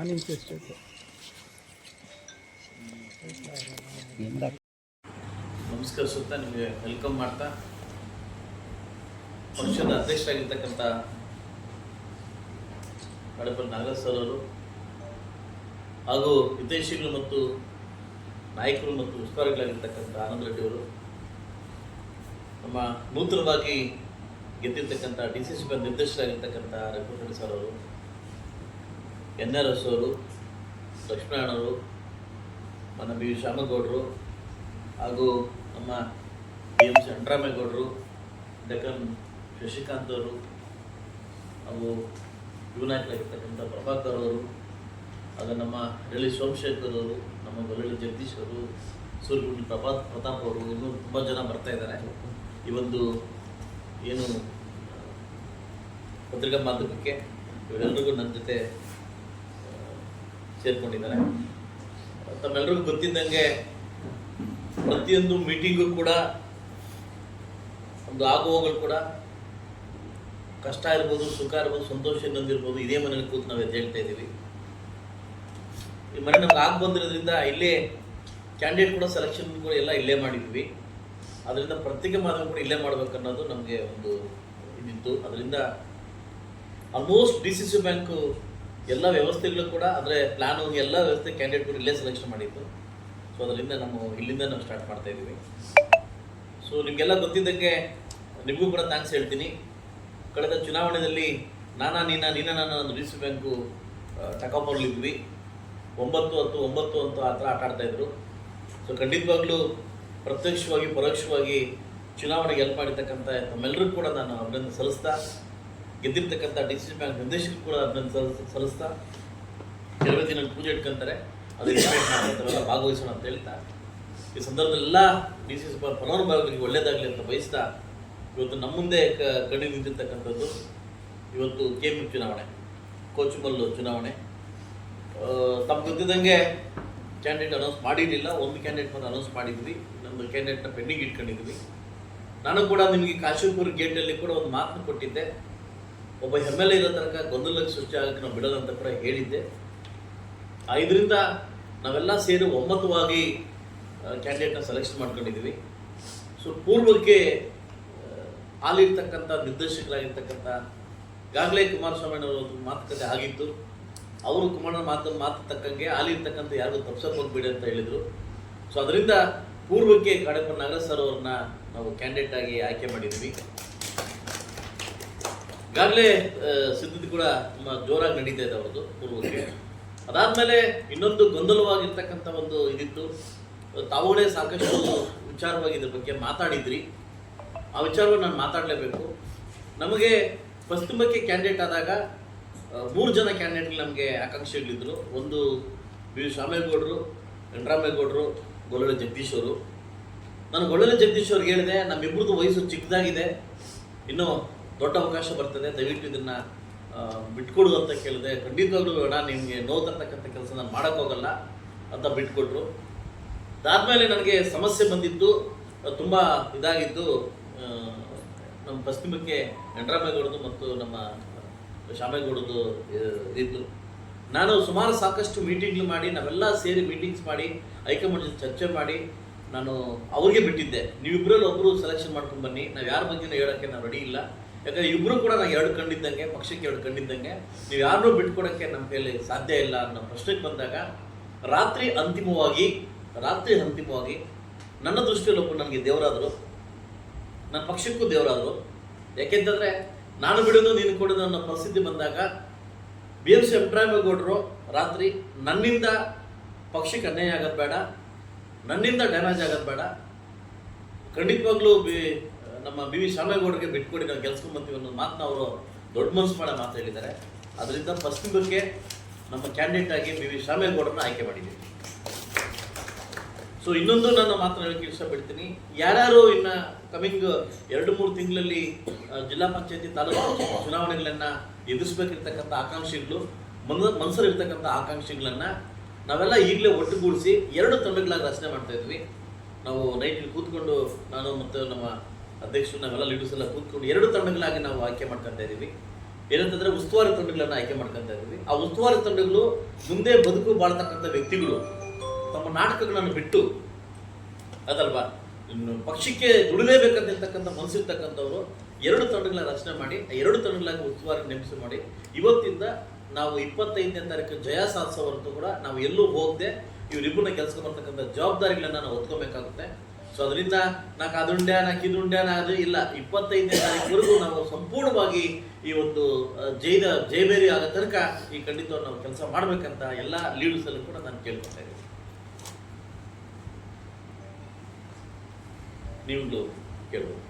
ನಾನ್ interested ನಮಸ್ಕರಿಸುತ್ತಾ ನಿಮಗೆ welcome ಮಾಡ್ತಾ. ಪಕ್ಷದ ಅಧ್ಯಕ್ಷರಾಗಿರ್ತಕ್ಕಂಥ ಕಡಪಲ್ ನಾಗರಾಜ್ ಸರ್ ಅವರು ಹಾಗೂ ಹಿತೈಷಿಗಳು ಮತ್ತು ನಾಯಕರು ಮತ್ತು ಉಸ್ತುವಾರಿಗಳಾಗಿರ್ತಕ್ಕಂಥ ಆನಂದ್ ರೆಡ್ಡಿ ಅವರು ನಮ್ಮ ನೂತನವಾಗಿ ಗೆದ್ದಿರ್ತಕ್ಕಂಥ ಡಿ ಸಿ ಸಿ ನಿರ್ದೇಶಕರಾಗಿರ್ತಕ್ಕಂಥ ರಘುಪತಿ ಸರ್ ಅವರು. ಎನ್ ಆರ್ ಲಕ್ಷ್ಮೀನಾರಾಯಣವರು మన ಬಿ. ಶ್ಯಾಮಗೌಡರು ಹಾಗೂ ನಮ್ಮ ಬಿ ಎಂ. ಸಿ ಡಕನ್ ಶಶಿಕಾಂತ್ ಅವರು ಹಾಗೂ ಯುವನಾಯಕರಾಗಿರ್ತಕ್ಕಂಥ ಪ್ರಭಾಕರ್ ಅವರು ಅದು ನಮ್ಮ ಹಳ್ಳಿ ಸೋಮಶೇಖರ್ ಅವರು, ನಮ್ಮ ಗೊಲ್ಲಳ್ಳಿ ಜಗದೀಶ್ ಅವರು ಸೂರ್ಯಗುಂಡಿ ಪ್ರಭಾತ್ ಪ್ರತಾಪ್ ಅವರು ಇನ್ನೂ ತುಂಬ ಜನ ಬರ್ತಾ ಇದ್ದಾರೆ. ಈ ಒಂದು ಏನು ಪತ್ರಿಕಾ ಮಾಧ್ಯಮಕ್ಕೆ ಇವರೆಲ್ಲರಿಗೂ ನನ್ನ ಜೊತೆ ಸೇರ್ಕೊಂಡಿದ್ದಾರೆ. ತಮ್ಮೆಲ್ಲರಿಗೂ ಗೊತ್ತಿದ್ದಂಗೆ ಪ್ರತಿಯೊಂದು ಮೀಟಿಂಗು ಕೂಡ, ಒಂದು ಆಗುವಗಳು ಕೂಡ ಕಷ್ಟ ಇರ್ಬೋದು, ಸುಖ ಇರ್ಬೋದು, ಸಂತೋಷ ಇನ್ನೊಂದಿರ್ಬೋದು ಇದೇ ಮನೇಲಿ ಕೂತು ನಾವು ಎದ್ದು ಹೇಳ್ತಾ ಇದ್ದೀವಿ. ಈ ಮನೆ ನಮ್ಗೆ ಆಗ ಬಂದಿರೋದ್ರಿಂದ ಇಲ್ಲೇ ಕ್ಯಾಂಡಿಡೇಟ್ ಕೂಡ ಸೆಲೆಕ್ಷನ್ ಕೂಡ ಎಲ್ಲ ಇಲ್ಲೇ ಮಾಡಿದ್ವಿ. ಅದರಿಂದ ಪ್ರತ್ಯೇಕ ಮಾಧ್ಯಮ ಕೂಡ ಇಲ್ಲೇ ಮಾಡಬೇಕನ್ನೋದು ನಮಗೆ ಒಂದು ಇದಿತ್ತು. ಅದರಿಂದ almost D C C bank ಎಲ್ಲ ವ್ಯವಸ್ಥೆಗಳು ಕೂಡ ಅಂದರೆ ಪ್ಲಾನು ಎಲ್ಲ ವ್ಯವಸ್ಥೆ ಕ್ಯಾಂಡಿಡೇಟ್ ಕೂಡ ಇಲ್ಲೇ ಸೆಲೆಕ್ಷನ್ ಮಾಡಿತ್ತು ಸೊ ಅದರಿಂದ ನಾವು ಇಲ್ಲಿಂದ ನಾವು ಸ್ಟಾರ್ಟ್ ಮಾಡ್ತಾ ಇದ್ದೀವಿ. ಸೊ ನಿಮಗೆಲ್ಲ ಗೊತ್ತಿದ್ದಕ್ಕೆ ನಿಮಗೂ ಕೂಡ ಥ್ಯಾಂಕ್ಸ್ ಹೇಳ್ತೀನಿ. ಕಳೆದ ಚುನಾವಣೆಯಲ್ಲಿ ನಾನಾ ನೀನ ನೀನ ನಾನು ಒಂದು ರಿಸ್ ಸಿ ಬ್ಯಾಂಕು ತಕೊಂಬರ್ಲಿದ್ವಿ ಒಂಬತ್ತು ಹತ್ತು ಒಂಬತ್ತು ಅಂತ ಆ ಥರ ಆಟ ಆಡ್ತಾಯಿದ್ರು ಸೊ ಖಂಡಿತವಾಗ್ಲೂ ಪ್ರತ್ಯಕ್ಷವಾಗಿ, ಪರೋಕ್ಷವಾಗಿ ಚುನಾವಣೆಗೆ ಹೆಲ್ಪ್ ಮಾಡಿರ್ತಕ್ಕಂಥ ನಮ್ಮೆಲ್ಲರಿಗೂ ಕೂಡ ನಾನು ಅಭಿನಂದನೆ ಸಲ್ಲಿಸ್ತಾ ಗೆದ್ದಿರ್ತಕ್ಕಂಥ ಡಿ ಸಿ ಬ್ಯಾಂಕ್ ನಿರ್ದೇಶಕರು ಕೂಡ ಅದನ್ನು ಸಲ್ಲಿಸ್ ಸಲ್ಲಿಸ್ತಾ ಕೆಲವೇ ದಿನ ಪೂಜೆ ಇಟ್ಕೊಂತಾರೆ. ಅದು ಮಾಡ್ತಾರೆ ಭಾಗವಹಿಸೋಣ ಅಂತ ಹೇಳ್ತಾ. ಈ ಸಂದರ್ಭದಲ್ಲೆಲ್ಲ ಡಿ ಸಿ ಫಲಾನುಭವಿಗಳಿಗೆ ಒಳ್ಳೇದಾಗಲಿ ಅಂತ ಬಯಸ್ತಾ ಇವತ್ತು ನಮ್ಮ ಮುಂದೆ ಕ, ಕಣ್ಣಿ ನಿಂತಿರ್ತಕ್ಕಂಥದ್ದು ಇವತ್ತು ಕೆ ಎಂ ಚುನಾವಣೆ ಕೋಚುಮಲ್ಲು ಚುನಾವಣೆ. ತಮ್ಗೆ ಗೊತ್ತಿದ್ದಂಗೆ ಕ್ಯಾಂಡಿಡೇಟ್ ಅನೌನ್ಸ್ ಮಾಡಿರಲಿಲ್ಲ. ಒಂದು ಕ್ಯಾಂಡಿಡೇಟ್ ಮಾತ್ರ ಅನೌನ್ಸ್ ಮಾಡಿದ್ವಿ. ಇನ್ನೊಂದು ಕ್ಯಾಂಡಿಡೇಟ್ನ ಪೆಂಡಿಂಗ್ ಇಟ್ಕೊಂಡಿದ್ವಿ. ನಾನು ಕೂಡ ನಿಮಗೆ ಕಾಶಿಪುರ್ ಗೇಟಲ್ಲಿ ಕೂಡ ಒಂದು ಮಾತನ್ನು ಕೊಟ್ಟಿದ್ದೆ. ಒಬ್ಬ ಎಂ ಎಲ್ ಎ ಇರೋ ತನಕ ಗೊಂದಲಕ್ಕೆ ಸೃಷ್ಟಿ ಆಗಕ್ಕೆ ನಾವು ಬಿಡೋದಂತ ಕೂಡ ಹೇಳಿದ್ದೆ. ಇದರಿಂದ ನಾವೆಲ್ಲ ಸೇರಿ ಒಮ್ಮತವಾಗಿ ಕ್ಯಾಂಡಿಡೇಟ್ನ ಸೆಲೆಕ್ಷನ್ ಮಾಡ್ಕೊಂಡಿದ್ದೀವಿ. ಸೊ ಪೂರ್ವಕ್ಕೆ ಅಲ್ಲಿರ್ತಕ್ಕಂಥ ನಿರ್ದೇಶಕರಾಗಿರ್ತಕ್ಕಂಥ ಈಗಾಗಲೇ ಕುಮಾರಸ್ವಾಮಿ ಅವರ ಒಂದು ಮಾತುಕತೆ ಆಗಿತ್ತು. ಅವರು ಕುಮಾರನ ಮಾತು ಮಾತು ತಕ್ಕಂಗೆ ಹಾಲಿರ್ತಕ್ಕಂಥ ಯಾರಿಗೂ ತಪ್ಸಕ್ಕೆ ಹೋಗ್ಬೇಡಿ ಅಂತ ಹೇಳಿದರು. ಸೊ ಅದರಿಂದ ಪೂರ್ವಕ್ಕೆ ಕಾಡಪ್ಪ ನಾಗರಾಜ್ ಸರ್ ಅವ್ರನ್ನ ನಾವು ಕ್ಯಾಂಡಿಡೇಟ್ ಆಗಿ ಆಯ್ಕೆ ಮಾಡಿದ್ವಿ ಈಗಾಗಲೇ ಸಿದ್ಧತೆ ಕೂಡ ತುಂಬ ಜೋರಾಗಿ ನಡೀತಾ ಇದೆ ಅವ್ರದ್ದು ಪೂರ್ವಕ್ಕೆ. ಅದಾದ್ಮೇಲೆ ಇನ್ನೊಂದು ಗೊಂದಲವಾಗಿರ್ತಕ್ಕಂಥ ಒಂದು ಇದಿತ್ತು. ತಾವುಗಳೇ ಸಾಕಷ್ಟು ವಿಚಾರವಾಗಿ ಇದ್ರ ಬಗ್ಗೆ ಮಾತಾಡಿದ್ರಿ. ಆ ವಿಚಾರವನ್ನು ನಾನು ಮಾತಾಡಲೇಬೇಕು. ನಮಗೆ ಪಶ್ಚಿಮಕ್ಕೆ ಕ್ಯಾಂಡಿಡೇಟ್ ಆದಾಗ ಮೂರು ಜನ ಕ್ಯಾಂಡಿಡೇಟ್ ನಮಗೆ ಆಕಾಂಕ್ಷಿಗಳಿದ್ರು. ಒಂದು ಬಿ ಶ್ಯಾಮೇಗೌಡರು ವೆಂಕಟರಾಮೇಗೌಡರು ಗೊಲ್ಲಳ ಜಗದೀಶ್ ಅವರು. ನಾನು ಗೊಲ್ಲಳ ಜಗದೀಶ್ ಅವ್ರಿಗೆ ಹೇಳಿದೆ ನಮ್ಮಿಬ್ಬರದು ವಯಸ್ಸು ಚಿಕ್ಕದಾಗಿದೆ. ಇನ್ನು ದೊಡ್ಡ ಅವಕಾಶ ಬರ್ತದೆ. ದಯವಿಟ್ಟು ಇದನ್ನು ಬಿಟ್ಕೊಡು ಅಂತ ಕೇಳಿದೆ ಖಂಡಿತವಾಗ್ಲೂ ಬೇಡ ನಿಮಗೆ ನೋವು ತರ್ತಕ್ಕಂಥ ಕೆಲಸ ನಾನು ಮಾಡೋಕ್ಕೋಗಲ್ಲ ಅಂತ ಬಿಟ್ಕೊಟ್ರು. ಅದಾದಮೇಲೆ ನನಗೆ ಸಮಸ್ಯೆ ಬಂದಿದ್ದು ತುಂಬ ಇದಾಗಿದ್ದು ನಮ್ಮ ಪಶ್ಚಿಮಕ್ಕೆ ವೆಂಕಟರಾಮೇಗೌಡದು ಮತ್ತು ನಮ್ಮ ಶ್ಯಾಮೇಗೌಡದು ಇದ್ದು ನಾನು ಸುಮಾರು ಸಾಕಷ್ಟು ಮೀಟಿಂಗ್ಗಳು ಮಾಡಿ, ನಾವೆಲ್ಲ ಸೇರಿ ಮೀಟಿಂಗ್ಸ್ ಮಾಡಿ ಹೈಕಮಾಂಡ್ ಚರ್ಚೆ ಮಾಡಿ ನಾನು ಅವ್ರಿಗೆ ಬಿಟ್ಟಿದ್ದೆ. ನೀವಿಬ್ಬರಲ್ಲಿ ಒಬ್ಬರು ಸೆಲೆಕ್ಷನ್ ಮಾಡ್ಕೊಂಡು ಬನ್ನಿ. ನಾವು ಯಾರ ಬಗ್ಗೆನೂ ಹೇಳೋಕ್ಕೆ ನಾವು ರೆಡಿ ಇಲ್ಲ. ಯಾಕಂದ್ರೆ ಇಬ್ಬರು ಕೂಡ ನಾವು ಎರಡು ಕಂಡಿದ್ದಂಗೆ, ಪಕ್ಷಕ್ಕೆ ಎರಡು ಕಂಡಿದ್ದಂಗೆ. ನೀವು ಯಾರನ್ನೂ ಬಿಟ್ಕೊಡೋಕ್ಕೆ ನಮ್ಮ ಕೈಯಲ್ಲಿ ಸಾಧ್ಯ ಇಲ್ಲ ಅನ್ನೋ ಪ್ರಶ್ನೆಗೆ ಬಂದಾಗ, ರಾತ್ರಿ ಅಂತಿಮವಾಗಿ ರಾತ್ರಿ ಅಂತಿಮವಾಗಿ ನನ್ನ ದೃಷ್ಟಿಯಲ್ಲಿ ಒಬ್ಬರು ನನಗೆ ದೇವರಾದರು. ನನ್ನ ಪಕ್ಷಕ್ಕೂ ದೇವರಾದರು. ಯಾಕೆಂತಂದರೆ, ನಾನು ಬಿಡೋದು, ನೀನು ಕೊಡೋದು ಅನ್ನೋ ಪರಿಸ್ಥಿತಿ ಬಂದಾಗ ಬಿ ಎಂ ಸಿ ರಾತ್ರಿ ನನ್ನಿಂದ ಪಕ್ಷಕ್ಕೆ ಅನ್ಯಾಯ ಆಗೋದು ಬೇಡ. ನನ್ನಿಂದ ಡ್ಯಾಮೇಜ್ ಆಗೋದು ಬೇಡ. ಖಂಡಿತವಾಗ್ಲೂ ಬಿ, ನಮ್ಮ ಬಿ ವಿ ಶಾಮೇಗೌಡರಿಗೆ ಬಿಟ್ಕೊಡಿ ನಾವು ಗೆಲ್ಸ್ಕೊಂಬಂತೀವಿ ಅನ್ನೋ ಮಾತನ್ನ ಅವರು ದೊಡ್ಡ ಮನಸ್ಸು ಮಾಡೋ ಮಾತು ಹೇಳಿದ್ದಾರೆ. ಅದರಿಂದ ಪಶ್ಚಿಮಕ್ಕೆ ನಮ್ಮ ಕ್ಯಾಂಡಿಡೇಟ್ ಆಗಿ ಬಿ ವಿ ಶಾಮೇಗೌಡರನ್ನ ಆಯ್ಕೆ ಮಾಡಿದ್ದೀವಿ. ಸೊ ಇನ್ನೊಂದು ನನ್ನ ಮಾತನಾಡೋಕ್ಕೆ ಇಷ್ಟಪಡ್ತೀನಿ. ಯಾರ್ಯಾರು ಇನ್ನು ಕಮಿಂಗ್ ಎರಡು ಮೂರು ತಿಂಗಳಲ್ಲಿ ಜಿಲ್ಲಾ ಪಂಚಾಯತಿ ತಾಲೂಕು ಚುನಾವಣೆಗಳನ್ನ ಎದುರಿಸ್ಬೇಕಿರ್ತಕ್ಕಂಥ ಆಕಾಂಕ್ಷಿಗಳು, ಮನ ಮನಸ್ಸಲ್ಲಿರ್ತಕ್ಕಂಥ ಆಕಾಂಕ್ಷಿಗಳನ್ನ ನಾವೆಲ್ಲ ಈಗಲೇ ಒಟ್ಟುಗೂಡಿಸಿ ಎರಡು ತಂಡಗಳಾಗಿ ರಚನೆ ಮಾಡ್ತಾ ಇದ್ವಿ. ನಾವು ನೈಟ್ ಕೂತ್ಕೊಂಡು ನಾನು ಮತ್ತು ನಮ್ಮ ಅಧ್ಯಕ್ಷರು ನಾವೆಲ್ಲ ಲೀಡರ್ಸ್ ಎಲ್ಲ ಕೂತ್ಕೊಂಡು ಎರಡು ತಂಡಗಳಾಗಿ ನಾವು ಆಯ್ಕೆ ಮಾಡ್ಕೊತಾ ಇದ್ದೀವಿ. ಏನಂತಂದ್ರೆ ಉಸ್ತುವಾರಿ ತಂಡಗಳನ್ನ ಆಯ್ಕೆ ಮಾಡ್ಕೊಂತ ಇದ್ದೀವಿ. ಆ ಉಸ್ತುವಾರಿ ತಂಡಗಳು ಮುಂದೆ ಬದುಕು ಬಾಳ್ತಕ್ಕಂಥ ವ್ಯಕ್ತಿಗಳು ತಮ್ಮ ನಾಟಕಗಳನ್ನು ಬಿಟ್ಟು ಅದಲ್ವಾ ಪಕ್ಷಕ್ಕೆ ದುಡಿಲೇಬೇಕಂತಿರ್ತಕ್ಕಂಥ ಮನಸ್ಸಿರ್ತಕ್ಕಂಥವ್ರು ಎರಡು ತಂಡಗಳನ್ನ ರಚನೆ ಮಾಡಿ, ಆ ಎರಡು ತಂಡಗಳಾಗಿ ಉಸ್ತುವಾರಿ ನೇಮಿಸಿ ಮಾಡಿ ಇವತ್ತಿಂದ ನಾವು ಇಪ್ಪತ್ತೈದನೇ ತಾರೀಕು ಜಯ ಸಾಧಿಸೋವರೆಗೂ ಕೂಡ ನಾವು ಎಲ್ಲೂ ಹೋಗದೆ ಇವರಿಬ್ಬರನ್ನ ಕೆಲಸ ಬರ್ತಕ್ಕಂಥ ಜವಾಬ್ದಾರಿಗಳನ್ನ ನಾವು ಹೊತ್ಕೋಬೇಕಾಗುತ್ತೆ. ಸೊ ಅದರಿಂದ ನಾಕ್ ಅದುಂಡ್ಯ ನಾ ಅದು ಇಲ್ಲ. ಇಪ್ಪತ್ತೈದನೇ ತಾರೀಕುವರೆಗೂ ನಾವು ಸಂಪೂರ್ಣವಾಗಿ ಈ ಒಂದು ಜೈದ ಜೈಬೇರಿ ಆದ ತನಕ ಈ ಖಂಡಿತವಾಗಿ ನಾವು ಕೆಲಸ ಮಾಡಬೇಕಂತ ಎಲ್ಲ ಲೀಡರ್ಸ್ ಅಲ್ಲೂ ಕೂಡ ನಾನು ಕೇಳ್ಕೊತಾ ಇದ್ದೀನಿ. ನೀವು ಕೇಳ್ಬೋದು.